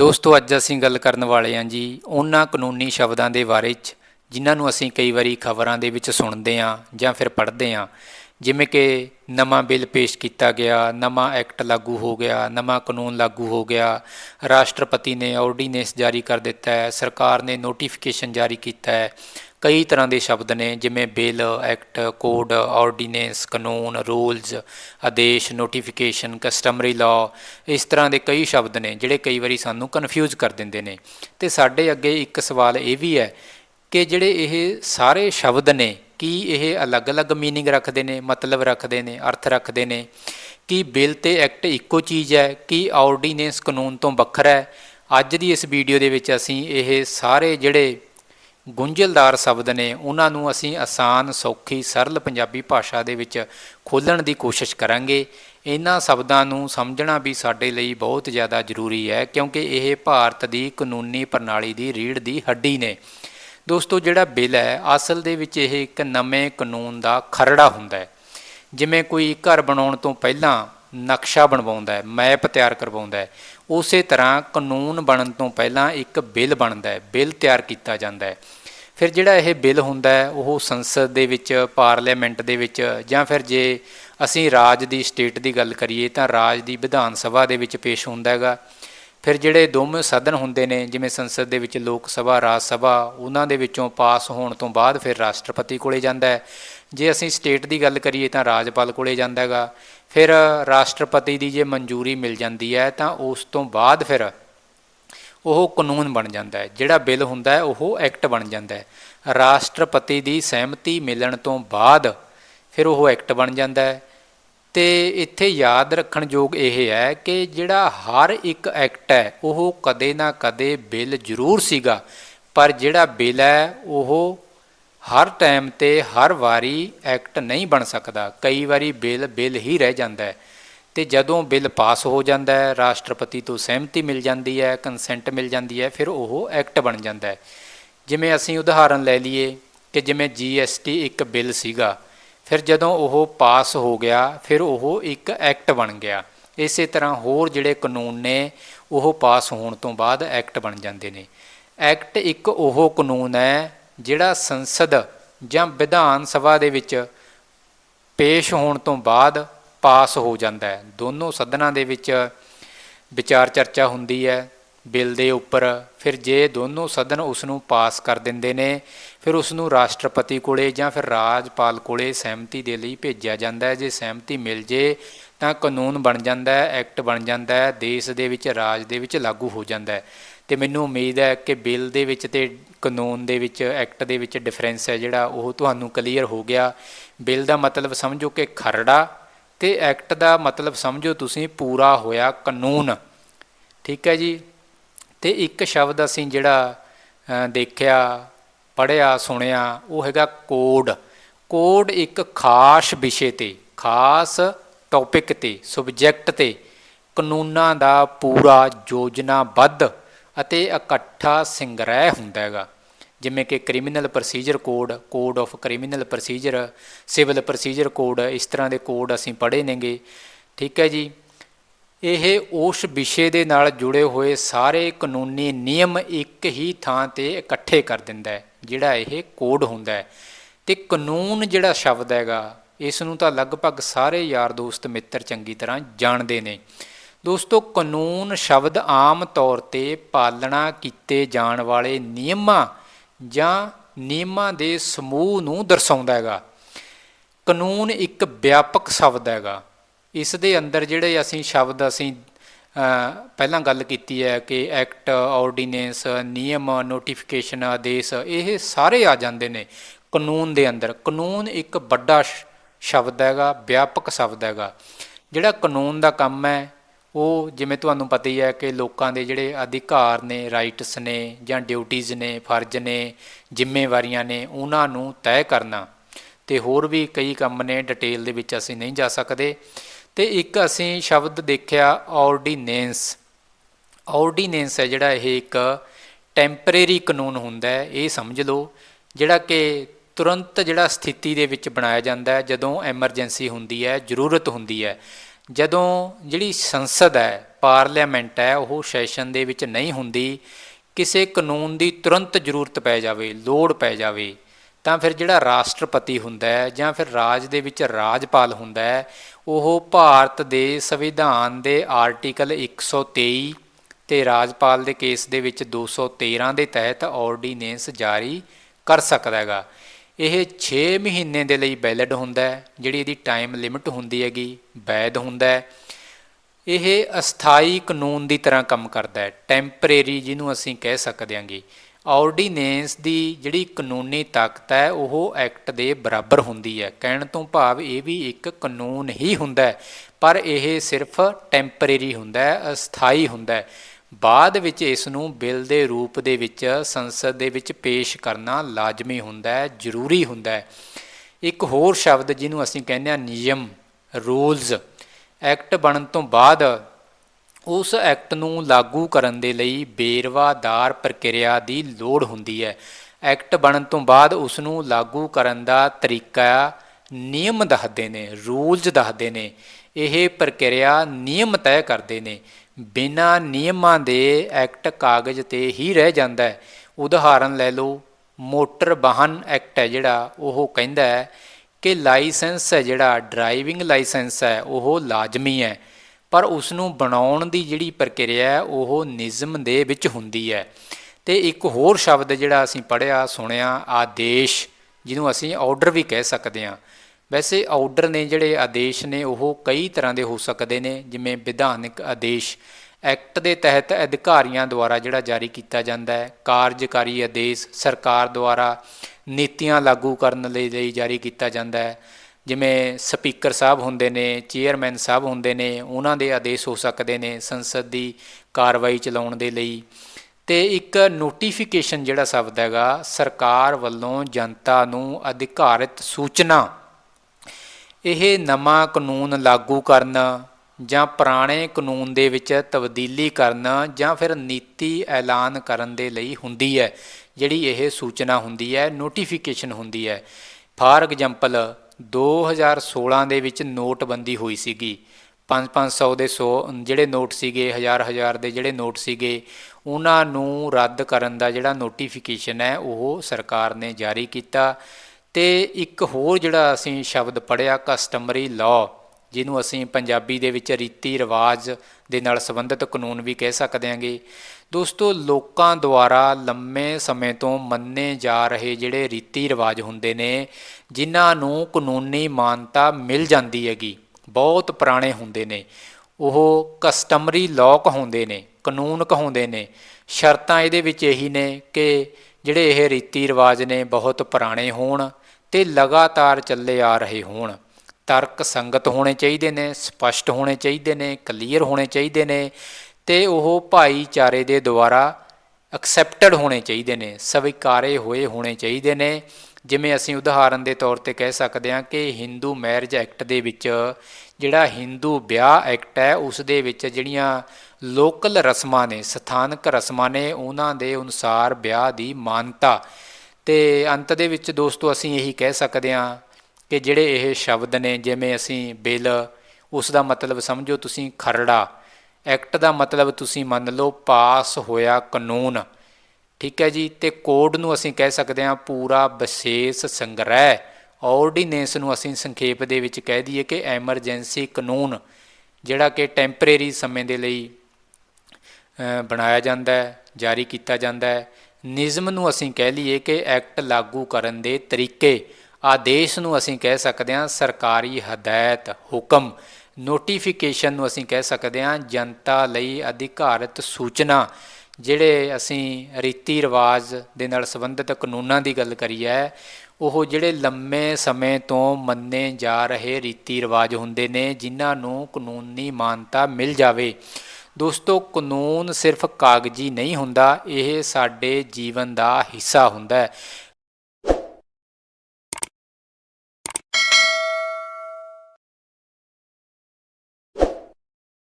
ਦੋਸਤੋ, ਅੱਜ ਅਸੀਂ ਗੱਲ ਕਰਨ ਵਾਲੇ ਹਾਂ ਜੀ ਉਹਨਾਂ ਕਾਨੂੰਨੀ ਸ਼ਬਦਾਂ ਦੇ ਬਾਰੇ 'ਚ, ਜਿਨ੍ਹਾਂ ਨੂੰ ਅਸੀਂ ਕਈ ਵਾਰੀ ਖਬਰਾਂ ਦੇ ਵਿੱਚ ਸੁਣਦੇ ਹਾਂ ਜਾਂ ਫਿਰ ਪੜ੍ਹਦੇ ਹਾਂ। ਜਿਵੇਂ ਕਿ ਨਵਾਂ ਬਿੱਲ ਪੇਸ਼ ਕੀਤਾ ਗਿਆ, ਨਵਾਂ ਐਕਟ ਲਾਗੂ ਹੋ ਗਿਆ, ਨਵਾਂ ਕਾਨੂੰਨ ਲਾਗੂ ਹੋ ਗਿਆ, ਰਾਸ਼ਟਰਪਤੀ ਨੇ ਆਰਡੀਨੈਂਸ ਜਾਰੀ ਕਰ ਦਿੱਤਾ ਹੈ, ਸਰਕਾਰ ਨੇ ਨੋਟੀਫਿਕੇਸ਼ਨ ਜਾਰੀ ਕੀਤਾ ਹੈ। ਕਈ ਤਰ੍ਹਾਂ ਦੇ ਸ਼ਬਦ ਨੇ ਜਿਵੇਂ ਬਿੱਲ ਐਕਟ ਕੋਡ ਆਰਡੀਨੈਂਸ ਕਾਨੂੰਨ ਰੂਲਸ ਆਦੇਸ਼ ਨੋਟੀਫਿਕੇਸ਼ਨ ਕਸਟਮਰੀ ਲਾਅ ਇਸ ਤਰ੍ਹਾਂ ਦੇ ਕਈ ਸ਼ਬਦ ਨੇ ਜਿਹੜੇ ਕਈ ਵਾਰੀ ਸਾਨੂੰ ਕਨਫਿਊਜ਼ ਕਰ ਦਿੰਦੇ ਨੇ ਤੇ ਸਾਡੇ ਅੱਗੇ ਇੱਕ ਸਵਾਲ ਇਹ ਵੀ ਹੈ ਕਿ ਜਿਹੜੇ ਇਹ ਸਾਰੇ ਸ਼ਬਦ ਨੇ ਕੀ ਇਹ ਅਲੱਗ-ਅਲੱਗ मीनिंग ਰੱਖਦੇ ਨੇ ਮਤਲਬ ਰੱਖਦੇ ਨੇ ਅਰਥ ਰੱਖਦੇ ਨੇ ਕੀ ਬਿੱਲ ਤੇ ਐਕਟ ਇੱਕੋ ਚੀਜ਼ ਹੈ ਕੀ ਆਰਡੀਨੈਂਸ ਕਾਨੂੰਨ ਤੋਂ ਵੱਖਰਾ ਹੈ ਅੱਜ ਦੀ ਇਸ ਵੀਡੀਓ ਦੇ ਵਿੱਚ ਅਸੀਂ ਇਹ ਸਾਰੇ ਜਿਹੜੇ ਗੁੰਝਲਦਾਰ ਸ਼ਬਦ ਨੇ ਉਹਨਾਂ ਨੂੰ ਅਸੀਂ ਆਸਾਨ, ਸੌਖੀ, ਸਰਲ ਪੰਜਾਬੀ ਭਾਸ਼ਾ ਦੇ ਵਿੱਚ ਖੋਲਣ ਦੀ ਕੋਸ਼ਿਸ਼ ਕਰਾਂਗੇ। ਇਹਨਾਂ ਸ਼ਬਦਾਂ ਨੂੰ ਸਮਝਣਾ ਵੀ ਸਾਡੇ ਲਈ ਬਹੁਤ ਜ਼ਿਆਦਾ ਜ਼ਰੂਰੀ ਹੈ, ਕਿਉਂਕਿ ਇਹ ਭਾਰਤ ਦੀ ਕਾਨੂੰਨੀ ਪ੍ਰਣਾਲੀ ਦੀ ਰੀੜ ਦੀ ਹੱਡੀ ਨੇ। ਦੋਸਤੋ, ਜਿਹੜਾ ਬਿੱਲ ਹੈ, ਅਸਲ ਦੇ ਵਿੱਚ ਇਹ ਇੱਕ ਨਵੇਂ ਕਾਨੂੰਨ ਦਾ ਖਰੜਾ ਹੁੰਦਾ ਹੈ। ਜਿਵੇਂ ਕੋਈ ਘਰ ਬਣਾਉਣ ਤੋਂ ਪਹਿਲਾਂ ਨਕਸ਼ਾ ਬਣਵਾਉਂਦਾ ਹੈ, ਮੈਪ ਤਿਆਰ ਕਰਵਾਉਂਦਾ ਹੈ। ਉਸੇ ਤਰ੍ਹਾਂ ਕਾਨੂੰਨ ਬਣਨ ਤੋਂ ਪਹਿਲਾਂ ਇੱਕ ਬਿੱਲ ਬਣਦਾ ਹੈ, ਬਿੱਲ ਤਿਆਰ ਕੀਤਾ ਜਾਂਦਾ ਹੈ। ਫਿਰ ਜਿਹੜਾ ਇਹ ਬਿੱਲ ਹੁੰਦਾ ਹੈ, ਉਹ ਸੰਸਦ ਦੇ ਵਿੱਚ, ਪਾਰਲੀਮੈਂਟ ਦੇ ਵਿੱਚ ਜਾਂ ਫਿਰ ਜੇ ਅਸੀਂ ਰਾਜ ਦੀ, ਸਟੇਟ ਦੀ ਗੱਲ ਕਰੀਏ ਤਾਂ ਰਾਜ ਦੀ ਵਿਧਾਨ ਸਭਾ ਦੇ ਵਿੱਚ ਪੇਸ਼ ਹੁੰਦਾ ਹੈਗਾ। ਫਿਰ ਜਿਹੜੇ ਦੋਵੇਂ ਸਦਨ ਹੁੰਦੇ ਨੇ, ਜਿਵੇਂ ਸੰਸਦ ਦੇ ਵਿੱਚ ਲੋਕ ਸਭਾ, ਰਾਜ ਸਭਾ, ਉਹਨਾਂ ਦੇ ਵਿੱਚੋਂ ਪਾਸ ਹੋਣ ਤੋਂ ਬਾਅਦ ਫਿਰ ਰਾਸ਼ਟਰਪਤੀ ਕੋਲੇ ਜਾਂਦਾ ਹੈ। ਜੇ ਅਸੀਂ ਸਟੇਟ ਦੀ ਗੱਲ ਕਰੀਏ ਤਾਂ ਰਾਜਪਾਲ ਕੋਲੇ ਜਾਂਦਾ ਹੈਗਾ। ਫਿਰ ਰਾਸ਼ਟਰਪਤੀ ਦੀ ਜੇ ਮਨਜ਼ੂਰੀ ਮਿਲ ਜਾਂਦੀ ਹੈ ਤਾਂ ਉਸ ਤੋਂ ਬਾਅਦ ਫਿਰ ਉਹ ਕਾਨੂੰਨ ਬਣ ਜਾਂਦਾ ਹੈ। ਜਿਹੜਾ ਬਿੱਲ ਹੁੰਦਾ ਹੈ, ਉਹ ਐਕਟ ਬਣ ਜਾਂਦਾ ਹੈ। ਰਾਸ਼ਟਰਪਤੀ ਦੀ ਸਹਿਮਤੀ ਮਿਲਣ ਤੋਂ ਬਾਅਦ ਫਿਰ ਉਹ ਐਕਟ ਬਣ ਜਾਂਦਾ ਹੈ। ਤੇ ਇੱਥੇ ਯਾਦ ਰੱਖਣ ਯੋਗ ਇਹ ਹੈ ਕਿ ਜਿਹੜਾ ਹਰ ਇੱਕ ਐਕਟ ਹੈ, ਉਹ ਕਦੇ ਨਾ ਕਦੇ ਬਿੱਲ ਜ਼ਰੂਰ ਸੀਗਾ। ਪਰ ਜਿਹੜਾ ਬਿੱਲ ਹੈ, ਉਹ ਹਰ ਟਾਈਮ ਤੇ ਹਰ ਵਾਰੀ ਐਕਟ ਨਹੀਂ ਬਣ ਸਕਦਾ। ਕਈ ਵਾਰੀ ਬਿੱਲ ਬਿੱਲ ਹੀ ਰਹਿ ਜਾਂਦਾ ਹੈ। ਤੇ ਜਦੋਂ ਬਿੱਲ ਪਾਸ ਹੋ ਜਾਂਦਾ ਹੈ, ਰਾਸ਼ਟਰਪਤੀ ਤੋਂ ਸਹਿਮਤੀ ਮਿਲ ਜਾਂਦੀ ਹੈ ਕੰਸੈਂਟ ਮਿਲ ਜਾਂਦੀ ਹੈ, ਫਿਰ ਉਹ ਐਕਟ ਬਣ ਜਾਂਦਾ ਹੈ। ਜਿਵੇਂ ਅਸੀਂ ਉਦਾਹਰਨ ਲੈ ਲਈਏ ਕਿ ਜਿਵੇਂ ਜੀਐਸਟੀ ਇੱਕ ਬਿੱਲ ਸੀਗਾ ਫਿਰ ਜਦੋਂ ਉਹ ਪਾਸ ਹੋ ਗਿਆ, ਫਿਰ ਉਹ ਇੱਕ ਐਕਟ ਬਣ ਗਿਆ। ਇਸੇ ਤਰ੍ਹਾਂ ਹੋਰ ਜਿਹੜੇ ਕਾਨੂੰਨ ਨੇ, ਉਹ ਪਾਸ ਹੋਣ ਤੋਂ ਬਾਅਦ ਐਕਟ ਬਣ ਜਾਂਦੇ ਨੇ। ਐਕਟ ਇੱਕ ਉਹ ਕਾਨੂੰਨ ਹੈ, ਜਿਹੜਾ ਸੰਸਦ ਜਾਂ ਵਿਧਾਨ ਸਭਾ ਦੇ ਵਿੱਚ ਪੇਸ਼ ਹੋਣ ਤੋਂ ਬਾਅਦ ਪਾਸ ਹੋ ਜਾਂਦਾ ਹੈ। ਦੋਨੋਂ ਸਦਨਾਂ ਦੇ ਵਿੱਚ ਵਿਚਾਰ ਚਰਚਾ ਹੁੰਦੀ ਹੈ। ਬਿੱਲ ਦੇ ਉੱਪਰ, ਫਿਰ ਜੇ ਦੋਨੋਂ ਸਦਨ ਉਸ ਨੂੰ ਪਾਸ ਕਰ ਦਿੰਦੇ ਨੇ, ਫਿਰ ਉਸ ਨੂੰ ਰਾਸ਼ਟਰਪਤੀ ਕੋਲੇ ਜਾਂ ਫਿਰ ਰਾਜਪਾਲ ਕੋਲੇ ਸਹਿਮਤੀ ਦੇ ਲਈ ਭੇਜਿਆ ਜਾਂਦਾ ਹੈ। ਜੇ ਸਹਿਮਤੀ ਮਿਲ ਜੇ, ਤਾਂ ਕਾਨੂੰਨ ਬਣ ਜਾਂਦਾ ਹੈ, ਐਕਟ ਬਣ ਜਾਂਦਾ ਹੈ, ਦੇਸ਼ ਦੇ ਵਿੱਚ, ਰਾਜ ਦੇ ਵਿੱਚ ਲਾਗੂ ਹੋ ਜਾਂਦਾ ਹੈ। ਤੇ ਮੈਨੂੰ ਉਮੀਦ ਹੈ ਕਿ ਬਿੱਲ ਦੇ ਵਿੱਚ ਤੇ ਕਾਨੂੰਨ ਦੇ ਵਿੱਚ, ਐਕਟ ਦੇ ਵਿੱਚ ਡਿਫਰੈਂਸ ਹੈ ਜਿਹੜਾ, ਉਹ ਤੁਹਾਨੂੰ ਕਲੀਅਰ ਹੋ ਗਿਆ। ਬਿੱਲ ਦਾ ਮਤਲਬ ਸਮਝੋ ਕਿ ਖਰੜਾ ਤੇ ਐਕਟ ਦਾ ਮਤਲਬ ਸਮਝੋ ਤੁਸੀਂ ਪੂਰਾ ਹੋਇਆ ਕਾਨੂੰਨ। ਠੀਕ ਹੈ ਜੀ? ਤੇ ਇੱਕ ਸ਼ਬਦ ਅਸੀਂ ਜਿਹੜਾ ਦੇਖਿਆ ਪੜਿਆ ਸੁਣਿਆ, ਉਹ ਹੈਗਾ ਕੋਡ। ਕੋਡ ਇੱਕ ਖਾਸ ਵਿਸ਼ੇ ਤੇ, ਖਾਸ ਟੌਪਿਕ ਤੇ ਸਬਜੈਕਟ ਤੇ, ਕਾਨੂੰਨਾਂ ਦਾ ਪੂਰਾ ਯੋਜਨਾਬੱਧ ਅਤੇ ਇਕੱਠਾ ਸੰਗ੍ਰਹਿ ਹੁੰਦਾ ਹੈਗਾ। ਜਿਵੇਂ ਕਿ criminal procedure code code of criminal procedure civil procedure code ਇਸ ਤਰ੍ਹਾਂ ਦੇ ਕੋਡ ਅਸੀਂ ਪੜ੍ਹੇ ਨੇਗੇ। ਠੀਕ ਹੈ ਜੀ? ਇਹ ਉਸ ਵਿਸ਼ੇ ਦੇ ਨਾਲ ਜੁੜੇ ਹੋਏ ਸਾਰੇ ਕਾਨੂੰਨੀ ਨਿਯਮ ਇੱਕ ਹੀ ਥਾਂ ਤੇ ਇਕੱਠੇ ਕਰ ਦਿੰਦਾ ਹੈ, ਜਿਹੜਾ ਇਹ ਕੋਡ ਹੁੰਦਾ ਹੈ। ਤੇ ਕਾਨੂੰਨ ਜਿਹੜਾ ਸ਼ਬਦ ਹੈਗਾ ਇਸ ਨੂੰ ਤਾਂ ਲਗਭਗ ਸਾਰੇ ਯਾਰ ਦੋਸਤ ਮਿੱਤਰ ਚੰਗੀ ਤਰ੍ਹਾਂ ਜਾਣਦੇ ਨੇ। ਦੋਸਤੋ, ਕਾਨੂੰਨ ਸ਼ਬਦ ਆਮ ਤੌਰ ਤੇ ਪਾਲਣਾ ਕੀਤੇ ਜਾਣ ਵਾਲੇ ਨਿਯਮਾਂ ਜਾਂ ਨਿਯਮਾਂ ਦੇ ਸਮੂਹ ਨੂੰ ਦਰਸਾਉਂਦਾ ਹੈਗਾ। ਕਾਨੂੰਨ ਇੱਕ ਵਿਆਪਕ ਸ਼ਬਦ ਹੈਗਾ। ਇਸ ਦੇ ਅੰਦਰ ਜਿਹੜੇ ਅਸੀਂ ਸ਼ਬਦ ਅਸੀਂ ਪਹਿਲਾਂ ਗੱਲ ਕੀਤੀ ਹੈ ਕਿ ਐਕਟ ਆਰਡੀਨੈਂਸ ਨਿਯਮ ਨੋਟੀਫਿਕੇਸ਼ਨ ਆਦੇਸ਼, ਇਹ ਸਾਰੇ ਆ ਜਾਂਦੇ ਨੇ ਕਾਨੂੰਨ ਦੇ ਅੰਦਰ। ਕਾਨੂੰਨ ਇੱਕ ਵੱਡਾ ਸ਼- ਸ਼ਬਦ ਹੈਗਾ, ਵਿਆਪਕ ਸ਼ਬਦ ਹੈਗਾ। ਜਿਹੜਾ ਕਾਨੂੰਨ ਦਾ ਕੰਮ ਹੈ, ਉਹ ਜਿਵੇਂ ਤੁਹਾਨੂੰ ਪਤਾ ਹੀ ਹੈ ਕਿ ਲੋਕਾਂ ਦੇ ਜਿਹੜੇ ਅਧਿਕਾਰ ਨੇ ਰਾਈਟਸ ਨੇ ਜਾਂ ਡਿਊਟੀਆਂ ਨੇ, ਫਰਜ਼ ਨੇ, ਜ਼ਿੰਮੇਵਾਰੀਆਂ ਨੇ, ਉਹਨਾਂ ਨੂੰ ਤੈਅ ਕਰਨਾ। ਤੇ ਹੋਰ ਵੀ ਕਈ ਕੰਮ ਨੇ ਡਿਟੇਲ ਦੇ ਵਿੱਚ ਅਸੀਂ ਨਹੀਂ ਜਾ ਸਕਦੇ। ਤੇ ਇੱਕ ਅਸੀਂ ਸ਼ਬਦ ਦੇਖਿਆ ਆਰਡੀਨੈਂਸ। ਆਰਡੀਨੈਂਸ ਹੈ ਜਿਹੜਾ ਇਹ ਇੱਕ ਟੈਂਪਰੇਰੀ ਕਾਨੂੰਨ ਹੁੰਦਾ ਹੈ, ਇਹ ਸਮਝ ਲਓ, ਜਿਹੜਾ ਕਿ ਤੁਰੰਤ ਜਿਹੜਾ ਸਥਿਤੀ ਦੇ ਵਿੱਚ ਬਣਾਇਆ ਜਾਂਦਾ ਹੈ, ਜਦੋਂ ਐਮਰਜੈਂਸੀ ਹੁੰਦੀ ਹੈ, ਜ਼ਰੂਰਤ ਹੁੰਦੀ ਹੈ। ਜਦੋਂ ਜਿਹੜੀ ਸੰਸਦ ਹੈ, ਪਾਰਲੀਮੈਂਟ ਹੈ, ਉਹ ਸੈਸ਼ਨ ਦੇ ਵਿੱਚ ਨਹੀਂ ਹੁੰਦੀ, ਕਿਸੇ ਕਾਨੂੰਨ ਦੀ ਤੁਰੰਤ ਜ਼ਰੂਰਤ ਪੈ ਜਾਵੇ, ਲੋੜ ਪੈ ਜਾਵੇ ਤਾਂ ਫਿਰ ਜਿਹੜਾ ਰਾਸ਼ਟਰਪਤੀ ਹੁੰਦਾ ਹੈ ਜਾਂ ਫਿਰ ਰਾਜ ਦੇ ਵਿੱਚ ਰਾਜਪਾਲ ਹੁੰਦਾ ਹੈ, ਉਹ ਭਾਰਤ ਦੇ ਸੰਵਿਧਾਨ ਦੇ ਆਰਟੀਕਲ 123 ਤੇ ਰਾਜਪਾਲ ਦੇ ਕੇਸ ਦੇ ਵਿੱਚ 213 ਦੇ ਤਹਿਤ ਆਰਡੀਨੈਂਸ ਜਾਰੀ ਕਰ ਸਕਦਾ ਹੈਗਾ। ਇਹ 6 ਮਹੀਨੇ ਦੇ ਲਈ ਵੈਲਿਡ ਹੁੰਦਾ ਹੈ, ਜਿਹੜੀ ਇਹਦੀ ਟਾਈਮ ਲਿਮਿਟ ਹੁੰਦੀ ਹੈਗੀ, ਵੈਧ ਹੁੰਦਾ ਹੈ। ਇਹ ਅਸਥਾਈ ਕਾਨੂੰਨ ਦੀ ਤਰ੍ਹਾਂ ਕੰਮ ਕਰਦਾ ਹੈ, ਟੈਂਪਰੇਰੀ ਜਿਹਨੂੰ ਅਸੀਂ ਕਹਿ ਸਕਦੇ ਹਾਂਗੇ। ਆਰਡੀਨੈਂਸ ਦੀ ਜਿਹੜੀ ਕਾਨੂੰਨੀ ਤਾਕਤ ਹੈ, ਉਹ ਐਕਟ ਦੇ ਬਰਾਬਰ ਹੁੰਦੀ ਹੈ। ਕਹਿਣ ਤੋਂ ਭਾਵ ਇਹ ਵੀ ਇੱਕ ਕਾਨੂੰਨ ਹੀ ਹੁੰਦਾ ਹੈ, ਪਰ ਇਹ ਸਿਰਫ ਟੈਂਪਰੇਰੀ ਹੁੰਦਾ ਹੈ, ਅਸਥਾਈ ਹੁੰਦਾ ਹੈ। ਬਾਅਦ ਵਿੱਚ ਇਸ ਨੂੰ ਬਿੱਲ ਦੇ ਰੂਪ ਦੇ ਵਿੱਚ, ਸੰਸਦ ਦੇ ਵਿੱਚ ਪੇਸ਼ ਕਰਨਾ ਲਾਜ਼ਮੀ ਹੁੰਦਾ ਹੈ, ਜ਼ਰੂਰੀ ਹੁੰਦਾ ਹੈ। ਇੱਕ ਹੋਰ ਸ਼ਬਦ ਜਿਹਨੂੰ ਅਸੀਂ ਕਹਿੰਦੇ ਹਾਂ ਨਿਯਮ, ਰੂਲਸ। ਐਕਟ ਬਣਨ ਤੋਂ ਬਾਅਦ ਉਸ ਐਕਟ ਨੂੰ ਲਾਗੂ ਕਰਨ ਦੇ ਲਈ ਬੇਰਵਾਦਾਰ ਪ੍ਰਕਿਰਿਆ ਦੀ ਲੋੜ ਹੁੰਦੀ ਹੈ। ਐਕਟ ਬਣਨ ਤੋਂ ਬਾਅਦ ਉਸ ਨੂੰ ਲਾਗੂ ਕਰਨ ਦਾ ਤਰੀਕਾ ਨਿਯਮ ਦੱਸਦੇ ਨੇ, ਰੂਲਸ ਦੱਸਦੇ ਨੇ। ਇਹ ਪ੍ਰਕਿਰਿਆ ਨਿਯਮ ਤੈਅ ਕਰਦੇ ਨੇ। ਬਿਨਾਂ ਨਿਯਮਾਂ ਦੇ ਐਕਟ ਕਾਗਜ਼ ਤੇ ਹੀ ਰਹਿ ਜਾਂਦਾ ਹੈ। ਉਦਾਹਰਨ ਲੈ ਲਓ, ਮੋਟਰ ਵਾਹਨ ਐਕਟ ਹੈ ਜਿਹੜਾ, ਉਹ ਕਹਿੰਦਾ ਹੈ ਕਿ ਲਾਇਸੈਂਸ ਹੈ ਜਿਹੜਾ, ਡਰਾਈਵਿੰਗ ਲਾਇਸੈਂਸ ਹੈ, ਉਹ ਲਾਜ਼ਮੀ ਹੈ। ਪਰ ਉਸ ਨੂੰ ਬਣਾਉਣ ਦੀ ਜਿਹੜੀ ਪ੍ਰਕਿਰਿਆ ਹੈ, ਉਹ ਨਿਯਮ ਦੇ ਵਿੱਚ ਹੁੰਦੀ ਹੈ। ਤੇ ਇੱਕ ਹੋਰ ਸ਼ਬਦ ਜਿਹੜਾ ਅਸੀਂ ਪੜ੍ਹਿਆ, ਸੁਣਿਆ, ਆਦੇਸ਼, ਜਿਹਨੂੰ ਅਸੀਂ ਆਰਡਰ ਵੀ ਕਹਿ ਸਕਦੇ ਹਾਂ। ਵੈਸੇ ਆਰਡਰ ਨੇ ਜਿਹੜੇ ਆਦੇਸ਼ ਨੇ, ਉਹ ਕਈ ਤਰ੍ਹਾਂ ਦੇ ਹੋ ਸਕਦੇ ਨੇ, ਜਿਵੇਂ ਵਿਧਾਨਿਕ ਆਦੇਸ਼। ਐਕਟ ਦੇ ਤਹਿਤ ਅਧਿਕਾਰੀਆਂ ਦੁਆਰਾ ਜਿਹੜਾ ਜਾਰੀ ਕੀਤਾ ਜਾਂਦਾ ਹੈ, ਕਾਰਜਕਾਰੀ ਆਦੇਸ਼, ਸਰਕਾਰ ਦੁਆਰਾ ਨੀਤੀਆਂ ਲਾਗੂ ਕਰਨ ਲਈ ਲਈ ਜਾਰੀ ਕੀਤਾ ਜਾਂਦਾ ਹੈ। ਜਿਵੇਂ ਸਪੀਕਰ ਸਾਹਿਬ ਹੁੰਦੇ ਨੇ, ਚੇਅਰਮੈਨ ਸਾਹਿਬ ਹੁੰਦੇ ਨੇ, ਉਹਨਾਂ ਦੇ ਆਦੇਸ਼ ਹੋ ਸਕਦੇ ਨੇ ਸੰਸਦ ਦੀ ਕਾਰਵਾਈ ਚਲਾਉਣ ਦੇ ਲਈ। ਤੇ ਇੱਕ ਨੋਟੀਫਿਕੇਸ਼ਨ ਜਿਹੜਾ ਸ਼ਬਦ ਹੈਗਾ, ਸਰਕਾਰ ਵੱਲੋਂ ਜਨਤਾ ਨੂੰ ਅਧਿਕਾਰਿਤ ਸੂਚਨਾ। ਇਹ ਨਵਾਂ ਕਾਨੂੰਨ ਲਾਗੂ ਕਰਨ ਜਾਂ ਪੁਰਾਣੇ ਕਾਨੂੰਨ ਦੇ ਵਿੱਚ ਤਬਦੀਲੀ ਕਰਨ ਜਾਂ ਫਿਰ ਨੀਤੀ ਐਲਾਨ ਕਰਨ ਦੇ ਲਈ ਹੁੰਦੀ ਹੈ, ਜਿਹੜੀ ਇਹ ਸੂਚਨਾ ਹੁੰਦੀ ਹੈ ਨੋਟੀਫਿਕੇਸ਼ਨ ਹੁੰਦੀ ਹੈ। ਫਾਰ ਐਗਜ਼ਾਮਪਲ 2016 ਦੇ ਵਿੱਚ ਨੋਟਬੰਦੀ ਹੋਈ ਸੀਗੀ। 5-500 ਦੇ 100 ਜਿਹੜੇ ਨੋਟ ਸੀਗੇ ਹਜ਼ਾਰ ਹਜ਼ਾਰ ਦੇ ਜਿਹੜੇ ਨੋਟ ਸੀਗੇ, ਉਹਨਾਂ ਨੂੰ ਰੱਦ ਕਰਨ ਦਾ ਜਿਹੜਾ ਨੋਟੀਫਿਕੇਸ਼ਨ ਹੈ, ਉਹ ਸਰਕਾਰ ਨੇ ਜਾਰੀ ਕੀਤਾ। ਤੇ ਇੱਕ ਹੋਰ ਜਿਹੜਾ ਅਸੀਂ ਸ਼ਬਦ ਪੜਿਆ ਕਸਟਮਰੀ ਲਾਅ ਜਿਹਨੂੰ ਅਸੀਂ ਪੰਜਾਬੀ ਦੇ ਵਿੱਚ ਰੀਤੀ ਰਿਵਾਜ ਦੇ ਨਾਲ ਸੰਬੰਧਿਤ ਕਾਨੂੰਨ ਵੀ ਕਹਿ ਸਕਦੇ ਹਾਂਗੇ। ਦੋਸਤੋ, ਲੋਕਾਂ ਦੁਆਰਾ ਲੰਮੇ ਸਮੇਂ ਤੋਂ ਮੰਨੇ ਜਾ ਰਹੇ ਜਿਹੜੇ ਰੀਤੀ ਰਿਵਾਜ ਹੁੰਦੇ ਨੇ, ਜਿਨ੍ਹਾਂ ਨੂੰ ਕਾਨੂੰਨੀ ਮਾਨਤਾ ਮਿਲ ਜਾਂਦੀ ਹੈਗੀ, ਬਹੁਤ ਪੁਰਾਣੇ ਹੁੰਦੇ ਨੇ। ਉਹ ਕਸਟਮਰੀ ਲਾਅ ਕਹਾਉਂਦੇ ਨੇ ਕਾਨੂੰਨ ਕਹਾਉਂਦੇ ਨੇ। ਸ਼ਰਤਾਂ ਇਹਦੇ ਵਿੱਚ ਇਹੀ ਨੇ ਕਿ ਜਿਹੜੇ ਇਹ ਰੀਤੀ ਰਿਵਾਜ ਨੇ ਬਹੁਤ ਪੁਰਾਣੇ ਹੋਣ ਤੇ ਲਗਾਤਾਰ ਚੱਲੇ ਆ ਰਹੇ ਹੋਣ। ਤਰਕ ਸੰਗਤ ਹੋਣੇ ਚਾਹੀਦੇ ਨੇ, ਸਪਸ਼ਟ ਹੋਣੇ ਚਾਹੀਦੇ ਨੇ, ਕਲੀਅਰ ਹੋਣੇ ਚਾਹੀਦੇ ਨੇ ਤੇ ਉਹ ਭਾਈਚਾਰੇ ਦੇ ਦੁਆਰਾ ਐਕਸੈਪਟਡ ਹੋਣੇ ਚਾਹੀਦੇ ਨੇ, ਸਵੀਕਾਰੇ ਹੋਏ ਹੋਣੇ ਚਾਹੀਦੇ ਨੇ। ਜਿਵੇਂ ਅਸੀਂ ਉਦਾਹਰਨ ਦੇ ਤੌਰ ਤੇ ਕਹਿ ਸਕਦੇ ਹਾਂ ਕਿ ਹਿੰਦੂ ਮੈਰਿਜ ਐਕਟ ਦੇ ਵਿੱਚ ਜਿਹੜਾ ਹਿੰਦੂ ਵਿਆਹ ਐਕਟ ਹੈ, ਉਸ ਦੇ ਵਿੱਚ ਜਿਹੜੀਆਂ ਲੋਕਲ ਰਸਮਾਂ ਨੇ, ਸਥਾਨਕ ਰਸਮਾਂ ਨੇ, ਉਹਨਾਂ ਦੇ ਅਨੁਸਾਰ ਵਿਆਹ ਦੀ ਮਾਨਤਾ। ਤੇ ਅੰਤ ਦੇ ਵਿੱਚ ਦੋਸਤੋ, ਅਸੀਂ ਇਹੀ ਕਹਿ ਸਕਦੇ ਹਾਂ ਕਿ ਜਿਹੜੇ ਇਹ ਸ਼ਬਦ ਨੇ, ਜਿਵੇਂ ਅਸੀਂ ਬਿੱਲ, ਉਸ ਦਾ ਮਤਲਬ ਸਮਝੋ ਤੁਸੀਂ ਖਰੜਾ। ਐਕਟ ਦਾ ਮਤਲਬ ਤੁਸੀਂ ਮੰਨ ਲਓ ਪਾਸ ਹੋਇਆ ਕਾਨੂੰਨ। ਠੀਕ ਹੈ ਜੀ? ਤੇ ਕੋਡ ਨੂੰ ਅਸੀਂ ਕਹਿ ਸਕਦੇ ਹਾਂ ਪੂਰਾ ਵਿਸ਼ੇਸ਼ ਸੰਗ੍ਰਹਿ। ਆਰਡੀਨੈਂਸ ਨੂੰ ਅਸੀਂ ਸੰਖੇਪ ਦੇ ਵਿੱਚ ਕਹਿ ਦਈਏ ਕਿ ਐਮਰਜੈਂਸੀ ਕਾਨੂੰਨ, ਜਿਹੜਾ ਕਿ ਟੈਂਪਰੇਰੀ ਸਮੇਂ ਦੇ ਲਈ ਬਣਾਇਆ ਜਾਂਦਾ ਹੈ, ਜਾਰੀ ਕੀਤਾ ਜਾਂਦਾ ਹੈ। ਨਿਯਮ ਨੂੰ ਅਸੀਂ ਕਹਿ ਲਈਏ ਕਿ ਐਕਟ ਲਾਗੂ ਕਰਨ ਦੇ ਤਰੀਕੇ। ਆਦੇਸ਼ ਨੂੰ ਅਸੀਂ ਕਹਿ ਸਕਦੇ ਹਾਂ ਸਰਕਾਰੀ ਹਦਾਇਤ, ਹੁਕਮ ਨੋਟੀਫਿਕੇਸ਼ਨ ਨੂੰ ਅਸੀਂ ਕਹਿ ਸਕਦੇ ਹਾਂ ਜਨਤਾ ਲਈ ਅਧਿਕਾਰਤ ਸੂਚਨਾ, ਜਿਹੜੇ ਅਸੀਂ ਰੀਤੀ ਰਿਵਾਜ ਦੇ ਨਾਲ ਸੰਬੰਧਿਤ ਕਾਨੂੰਨਾਂ ਦੀ ਗੱਲ ਕਰੀ ਹੈ ਉਹ ਜਿਹੜੇ ਲੰਮੇ ਸਮੇਂ ਤੋਂ ਮੰਨੇ ਜਾ ਰਹੇ ਰੀਤੀ ਰਿਵਾਜ ਹੁੰਦੇ ਨੇ, ਜਿਨ੍ਹਾਂ ਨੂੰ ਕਾਨੂੰਨੀ ਮਾਨਤਾ ਮਿਲ ਜਾਵੇ। ਦੋਸਤੋ, ਕਾਨੂੰਨ ਸਿਰਫ ਕਾਗਜ਼ੀ ਨਹੀਂ ਹੁੰਦਾ, ਇਹ ਸਾਡੇ ਜੀਵਨ ਦਾ ਹਿੱਸਾ ਹੁੰਦਾ ਹੈ।